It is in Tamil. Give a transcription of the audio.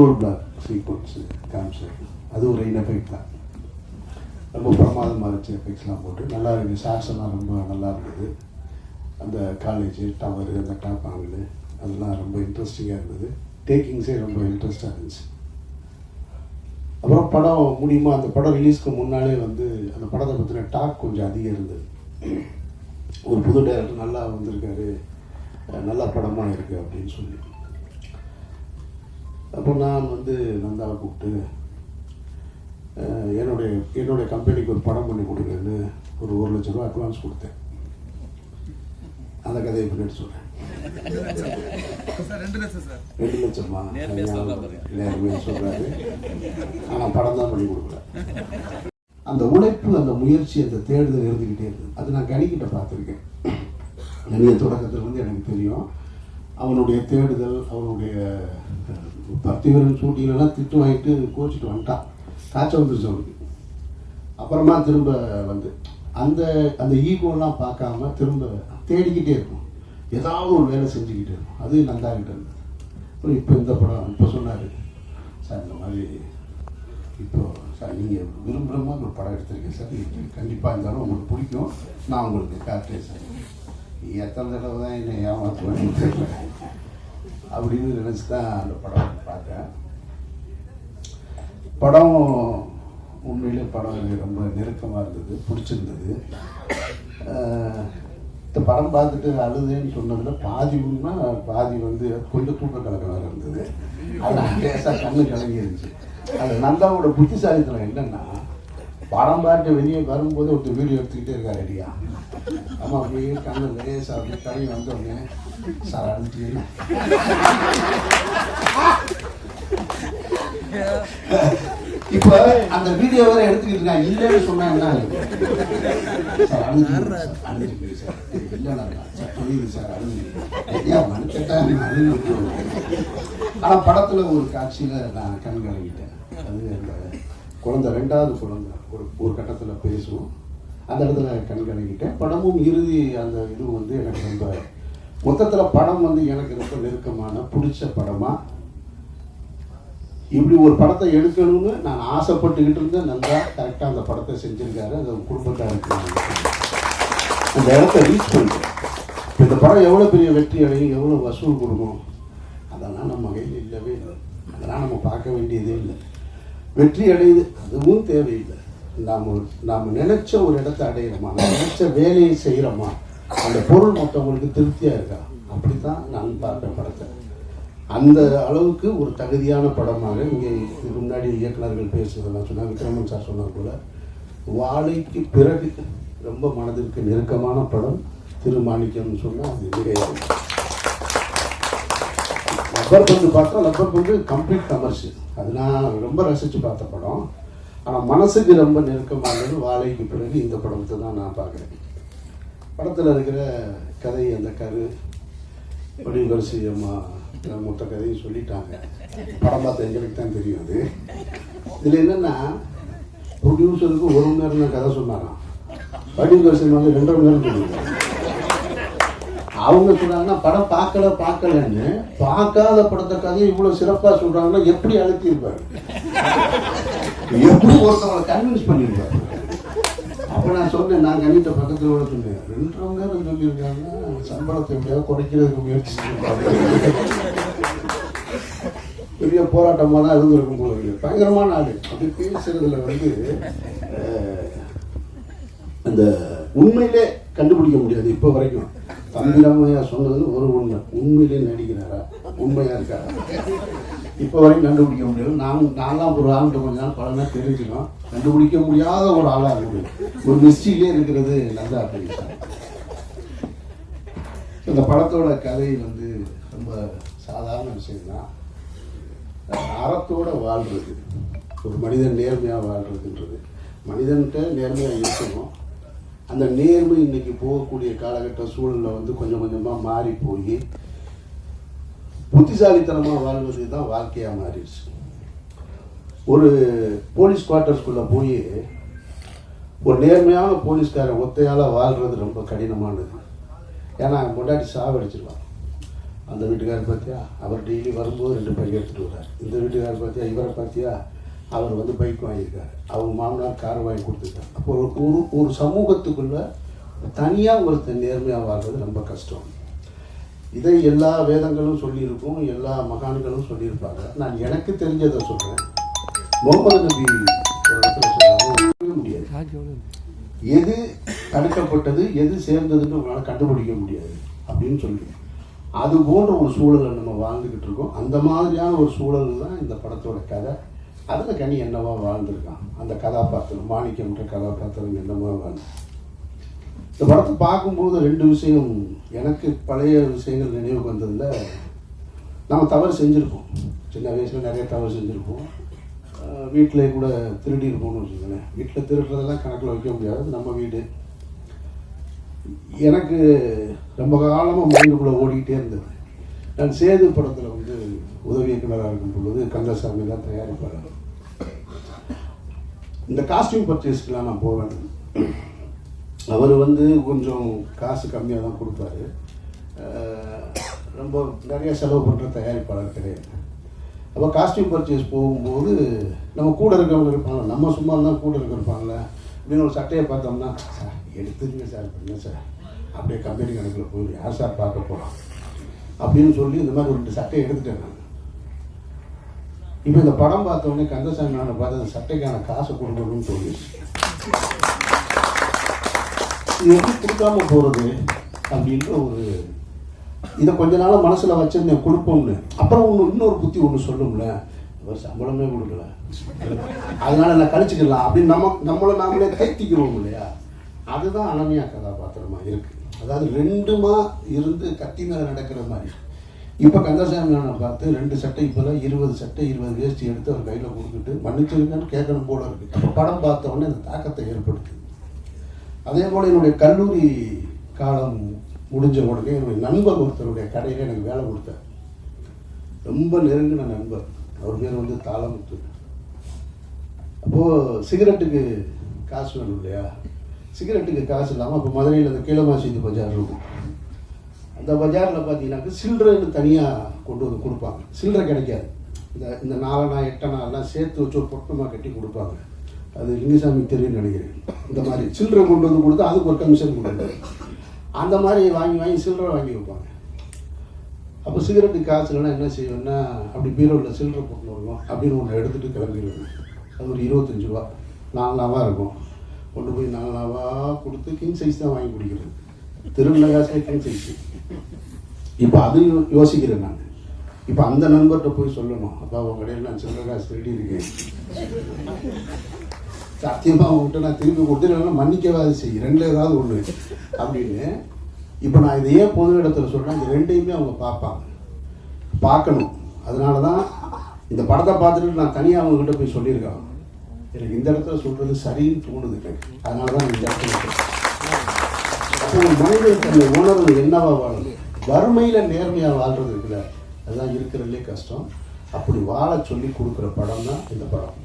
கண்ட்ரோல் பிளாக் சீக்வன்ஸ் காமிச்சேன் அது ஒரு ரெயின் எஃபெக்ட் தான். ரொம்ப பிரமாதமாக இருந்துச்சு எஃபெக்ட்ஸ்லாம் போட்டு. நல்லா இருக்குது ஷார்ட்ஸ் எல்லாம் ரொம்ப நல்லா இருந்தது. அந்த காலேஜ் டவர் அந்த டாப் ஆங்கிள் அதெல்லாம் ரொம்ப இன்ட்ரெஸ்டிங்காக இருந்தது. டேக்கிங்ஸே ரொம்ப இன்ட்ரெஸ்டாக இருந்துச்சு. அப்புறம் படம் முடியுமா அந்த படம் ரிலீஸ்க்கு முன்னாலே வந்து அந்த படத்தை பற்றின டாக் கொஞ்சம் அதிகம் இருந்தது. ஒரு புது டேரக்டர் நல்லா வந்திருக்காரு. நல்ல படமாக இருக்குது அப்படின்னு சொல்லி. அப்போ நான் வந்து நந்தாவை கூப்பிட்டு என்னுடைய என்னுடைய கம்பெனிக்கு ஒரு படம் பண்ணி கொடுங்கன்னு ஒரு ஒரு லட்ச ரூபா அட்வான்ஸ் கொடுத்தேன். அந்த கதையை பின்னாடி சொல்கிறேன் ரெண்டு லட்சம் சொல்றாரு. ஆனால் படம் தான் பண்ணி கொடுக்கல அந்த உழைப்பு அந்த முயற்சி அந்த தேடுதல் இருந்துக்கிட்டே இருக்குது அது நான் கணிக்கிட்ட பார்த்துருக்கேன். நிறைய தொடக்கத்தில் வந்து எனக்கு தெரியும். அவனுடைய தேடுதல் அவனுடைய பக்திவரன் சூட்டிகளெல்லாம் திட்டு வாங்கிட்டு கோச்சிட்டு வந்துட்டான். காய்ச்சல் வந்துருச்சு அவனுக்கு. அப்புறமா திரும்ப வந்து அந்த அந்த ஈகோலாம் பார்க்காம திரும்ப தேடிக்கிட்டே இருக்கும். ஏதாவது ஒரு வேலை செஞ்சுக்கிட்டே இருக்கும். அது நந்தாகிட்ட இருந்தது. அப்புறம் இப்போ இந்த படம் இப்போ சொன்னார் சார் இந்த மாதிரி இப்போ சார் நீங்கள் விரும்புகிற மாதிரி ஒரு படம் எடுத்திருக்கேன் சார். கண்டிப்பாக இருந்தாலும் உங்களுக்கு பிடிக்கும். நான் உங்களுக்கு காட்டுறேன் சார். நீ எத்தனை தடவை தான் என்னை ஏமாற்றுவேன் தெரியல. அப்படின்னு நினச்சி தான் அந்த படம் பார்த்தேன். படம் உண்மையிலே படம் எனக்கு ரொம்ப நெருக்கமாக இருந்தது பிடிச்சிருந்தது. இந்த படம் பார்த்துட்டு அழுதுன்னு சொன்னதில் பாதி உண்மை பாதி வந்து கொஞ்சம் தூக்க கலக்கலாக வேறு இருந்தது. அது லேசாக கண்ணு கலங்கி இருந்துச்சு. அது நந்தாவோட புத்திசாலித்தனம் என்னென்னா படம் பார்த்து வெளியே வரும்போது ஒருத்தர் வீடியோ எடுத்துக்கிட்டே இருக்காரு ரெடியா ஆமாம் அப்படியே கண்ணு லேசாக அப்படியே கலங்கி வந்தோடனே சார் அனுப்பிச்சு இப்போ அந்த வீடியோ வேற எடுத்துக்கிட்டு இருக்காங்க. இல்லைன்னு சொன்னா என்ன சார் அழுதுட்டீங்க சார், சார். இல்லைண்ணா, சார் புரியுது சார். அழுது ஐயா, மனுஷன்டா, அழுது ஆனால் படத்தில் ஒரு காட்சியில் நான் கண் கலங்கிட்டேன். அது குழந்தை ரெண்டாவது குழந்தை ஒரு ஒரு கட்டத்தில் பேசும் அந்த இடத்துல கண்காணிக்கிட்டேன் படமும் இறுதி அந்த இது வந்து எனக்கு ரொம்ப மொத்தத்தில் படம் வந்து எனக்கு ரொம்ப நெருக்கமான பிடிச்ச படமாக இப்படி ஒரு படத்தை எடுக்கணும்னு நான் ஆசைப்பட்டுக்கிட்டு இருந்தேன். நல்லா கரெக்டாக அந்த படத்தை செஞ்சிருக்காரு. அந்த குடும்பத்தாருக்கு அந்த இடத்த ரீச் பண்ணுறேன் இந்த படம் எவ்வளோ பெரிய வெற்றி அடையும் எவ்வளோ வசூல் கொடுக்கும் அதெல்லாம் நம்ம கையில் இல்லவே இல்லை. அதெல்லாம் நம்ம பார்க்க வேண்டியதே இல்லை. வெற்றி அடையுது. அதுவும் தேவையில்லை. நாம் நாம் நினைச்ச ஒரு இடத்தை அடையிறோமா நாம் நினைச்ச வேலையை செய்கிறோமா அந்த பொருள் மற்றவங்களுக்கு திருப்தியாக இருக்கா? அப்படி தான் நான் பார்ப்பேன் படத்தை. அந்த அளவுக்கு ஒரு தகுதியான படமாக இங்கே இதுக்கு முன்னாடி இயக்குநர்கள் பேசுறதெல்லாம் சொன்னால் விக்ரமன் சார் சொன்னால் கூட வாழைக்கு பிறகு ரொம்ப மனதிற்கு நெருக்கமான படம் திருமாணிக்கம்னு சொன்னால் அது மிகையாது லப்பர் பந்து பார்த்தா லப்பர் பந்து கம்ப்ளீட் கமர்ஷியல் அது நான் ரொம்ப ரசித்து பார்த்த படம். ஆனால் மனசுக்கு ரொம்ப நெருக்கமானது வாழைக்கு பிறகு இந்த படத்தை தான் நான் பார்க்குறேன். படத்தில் இருக்கிற கதை அந்த கரு வடிவரசி அம்மா மொத்த கதையும் சொல்லிட்டாங்க. படம் பார்த்த எங்களுக்கு தான் தெரியும் அது. இதில் என்னென்னா ப்ரொடியூசருக்கு ஒரு மணி நேரம் கதை சொன்னாராம். வடிவரசி வந்து ரெண்டரை மணி நேரம் சொல்லியிருக்காங்க அவங்க சொல்றாங்கன்னா படம் பார்க்கல பார்க்கலன்னு பார்க்காத படத்தை கதையை இவ்வளவு சிறப்பா சொல்றாங்கன்னா எப்படி அழுத்தியிருப்பாரு? எப்படி ஒருத்தவங்களை கன்வின்ஸ் பண்ணியிருப்பாரு? அப்ப நான் சொன்னேன் நான் கணித்த பக்கத்துல கூட சொன்னேன் ரெண்டவங்க சொல்லியிருக்காங்க? சம்பளத்தை எப்படியாவது குறைக்கிறதுக்கு முயற்சி செஞ்சிருப்பாங்க பெரிய போராட்டமாக தான் இருந்திருக்கும் போது பயங்கரமான ஆடு அப்படி பேசுறதுல வந்து அந்த உண்மையிலே கண்டுபிடிக்க முடியாது இப்போ வரைக்கும். தம்பிராமையா சொன்னது ஒரு உண்மை. உண்மையிலே நடிக்கிறாரா? உண்மையா இருக்காரா இப்போ வரைக்கும் கண்டுபிடிக்க முடியாது நான் நான்லாம் ஒரு ஆண்டு கொஞ்ச நாள் பல நாள் தெரிஞ்சுக்கணும். கண்டுபிடிக்க முடியாத ஒரு ஆளா இருக்குது ஒரு மிஸ்டிலே இருக்கிறது நல்லா அப்படின்னு இந்த படத்தோட கதை வந்து ரொம்ப சாதாரண விஷயம் தான் அறத்தோட வாழ்றது. ஒரு மனிதன் நேர்மையாக வாழ்றதுன்றது. மனிதன்கிட்ட நேர்மையாக இருக்கணும். அந்த நேர்மை இன்னைக்கு போகக்கூடிய காலகட்ட சூழலில் வந்து கொஞ்சம் கொஞ்சமாக மாறி போய் புத்திசாலித்தனமாக வாழ்வது தான் வாழ்க்கையாக மாறிடுச்சு. ஒரு போலீஸ் குவார்ட்டர்ஸ்குள்ளே போய் ஒரு நேர்மையான போலீஸ்காரன் ஒத்தையால் வாழ்கிறது ரொம்ப கடினமானது. ஏன்னா முன்னாடி சாவடிச்சிருவான். அந்த வீட்டுக்காரர் பார்த்தியா அவர் டெய்லி வரும்போது ரெண்டு பையன் எடுத்துகிட்டு வர்றார் இந்த வீட்டுக்காரர் பார்த்தியா இவரை பார்த்தியா அவர் வந்து பைக் வாங்கியிருக்காரு. அவங்க மாமனார் கார் வாங்கி கொடுத்துருக்காரு. அப்போ ஒரு ஒரு ஒரு சமூகத்துக்குள்ளே தனியாக ஒருத்தர் நேர்மையாக வாழ்றது ரொம்ப கஷ்டம். இதை எல்லா வேதங்களும் சொல்லியிருக்கும் எல்லா மகான்களும் சொல்லியிருப்பாங்க. நான் எனக்கு தெரிஞ்சதை சொல்கிறேன் முகமது நபி ஒரு இடத்துல முடியாது. எது தடுக்கப்பட்டது எது சேர்ந்ததுன்னு உங்களால் கண்டுபிடிக்க முடியாது அப்படின்னு சொல்லி. அது போன்ற ஒரு சூழலை நம்ம வாழ்ந்துக்கிட்டு இருக்கோம். அந்த மாதிரியான ஒரு சூழல் தான் இந்த படத்தோட கதை. அதில் கனி என்னவா வாழ்ந்திருக்கான். அந்த கதாபாத்திரம் மாணிக்கம்ன்ற கதாபாத்திரம் என்னவா வாழ்ந்து இந்த படத்தை பார்க்கும்போது ரெண்டு விஷயம் எனக்கு பழைய விஷயங்கள் நினைவுக்கு வந்ததில் நம்ம தவறு செஞ்சுருப்போம். சின்ன வயசில் நிறைய தவறு செஞ்சுருப்போம். வீட்டிலே கூட திருடி இருப்போம்னு வச்சுக்கோங்களேன். வீட்டில் திருடுறதெல்லாம் கணக்கில் வைக்க முடியாது. நம்ம வீடு. எனக்கு ரொம்ப காலமாக மைண்டுக்குள்ளே ஓடிக்கிட்டே இருந்தது. நான் சேது படத்தில் வந்து உதவி இயக்குனராக இருக்கும் பொழுது கந்தசாமி தான் தயாரிப்பாளர் இந்த காஸ்டியூம் பர்ச்சேஸ்க்கெலாம் நான் போவேன். அவர் வந்து கொஞ்சம் காசு கம்மியாக தான் கொடுப்பாரு. ரொம்ப நிறைய செலவு பண்ணுற தயாரிப்பாளர் கிடையாது. அப்போ காஸ்டியூம் பர்ச்சேஸ் போகும்போது நம்ம கூட இருக்கிறவங்க இருப்பாங்க நம்ம சும்மா இருந்தால் கூட இருப்பாங்களே அப்படின்னு ஒரு சட்டையை பார்த்தோம்னா சார் எடுத்துருங்க சார் பண்ணுங்க சார். அப்படியே கம்பெனி கணக்கில் போய் யார் சார் பார்க்க போகிறோம் அப்படின்னு சொல்லி இந்த மாதிரி ஒரு ரெண்டு சட்டையை எடுத்துட்டேன் நான். இப்போ இந்த படம் பார்த்தோன்னே கந்தசாமி நான் பார்த்து அந்த சட்டைக்கான காசை கொடுக்கணும்னு தோணுச்சு. இது எப்படி கொடுக்காம போகிறது அப்படின்ற ஒரு இதை கொஞ்ச நாளாக மனசில் வச்சிருந்தேன் கொடுப்போம்னு. அப்புறம் ஒன்று இன்னொரு புத்தி ஒன்று சொல்லும்ல. இவர் சம்பளமே கொடுக்கல. அதனால நான் கழிச்சுக்கலாம் அப்படின்னு நம்ம நம்மளை நாமளே கைத்திக்கிறோம் இல்லையா? அதுதான் அனன்யா கதாபாத்திரமாக இருக்குது அதாவது ரெண்டுமா இருந்து கத்தி மேலே நடக்கிற மாதிரி. இப்போ கந்தசாமி பார்த்து ரெண்டு சட்டை இப்போதான் இருபது சட்டை இருபது வேஷ்டி எடுத்து அவர் கையில் கொடுத்துட்டு மன்னிச்சிருங்கன்னு கேட்கணும் போல இருக்கு. அப்போ படம் பார்த்த உடனே அந்த தாக்கத்தை ஏற்படுத்து. அதே போல் என்னுடைய கல்லூரி காலம் முடிஞ்ச உடனே என்னுடைய நண்பர் ஒருத்தருடைய கடையில் எனக்கு வேலை கொடுத்தார். ரொம்ப நெருங்கின நண்பர். அவர் பேர் வந்து தாளமுத்து. அப்போது சிகரெட்டுக்கு காசு வேணும் இல்லையா? சிகரெட்டுக்கு காசு இல்லாமல் அப்போ மதுரையில் அந்த கீழமாசிந்து பஜார் இருக்கும். அந்த பஜாரில் பார்த்தீங்கன்னாக்க சில்லறைன்னு தனியாக கொண்டு வந்து கொடுப்பாங்க. சில்லறை கிடைக்காது. இந்த இந்த நாலனா எட்டனாலாம் எல்லாம் சேர்த்து வச்சு ஒரு பொட்டமாக கட்டி கொடுப்பாங்க. அது லிங்கசாமி தெரியும் நினைக்கிறேன். இந்த மாதிரி சில்லறை கொண்டு வந்து கொடுத்து அதுக்கு ஒரு கமிஷன் கொடுக்குறது அந்த மாதிரி வாங்கி வாங்கி சில்லறை வாங்கி வைப்பாங்க. அப்போ சிகரெட்டு காசு இல்லைன்னா என்ன செய்வேன்னா அப்படி பீரோவில் சில்லறை போட்டு வரணும் அப்படின்னு ஒன்று எடுத்துகிட்டு கிளம்பிடுவேன் அது ஒரு இருபத்தஞ்சு ரூபா. நாலு நாவாக இருக்கும். கொண்டு போய் நாலு நாவாக கொடுத்து கிங் சைஸ் தான் வாங்கி குடிக்கிறது. திருவிழா காசுலேயே இப்போ அது யோ- யோசிக்கிறேன் நான். இப்போ அந்த நண்பர்கிட்ட போய் சொல்லணும். அப்பா உங்க கடையில் நான் சில்லற காசு திருடி இருக்கேன் சத்தியமாக அவங்ககிட்ட நான் திரும்பி கொடுத்துருவேன் மன்னிக்கவாது செய். ரெண்டு ஏதாவது ஒன்று அப்படின்னு. இப்போ நான் இதை ஏன் பொது இடத்துல சொல்கிறேன் இந்த ரெண்டையுமே அவங்க பார்ப்பாங்க. பார்க்கணும். அதனால தான் இந்த படத்தை பார்த்துட்டு நான் தனியாக அவங்ககிட்ட போய் சொல்லியிருக்கேன். எனக்கு இந்த இடத்துல சொல்கிறது சரின்னு தோணுது எனக்கு. அதனால தான் இந்த இடத்துல இருக்கேன். அப்போ ஒரு மனிதன் உணர்வு என்னவா வாழணும் வறுமையில் நேர்மையாக வாழ்றது இருக்குல்ல? அதுதான் இருக்கிறதுலே கஷ்டம். அப்படி வாழ சொல்லி கொடுக்குற படம் தான் இந்த படம்.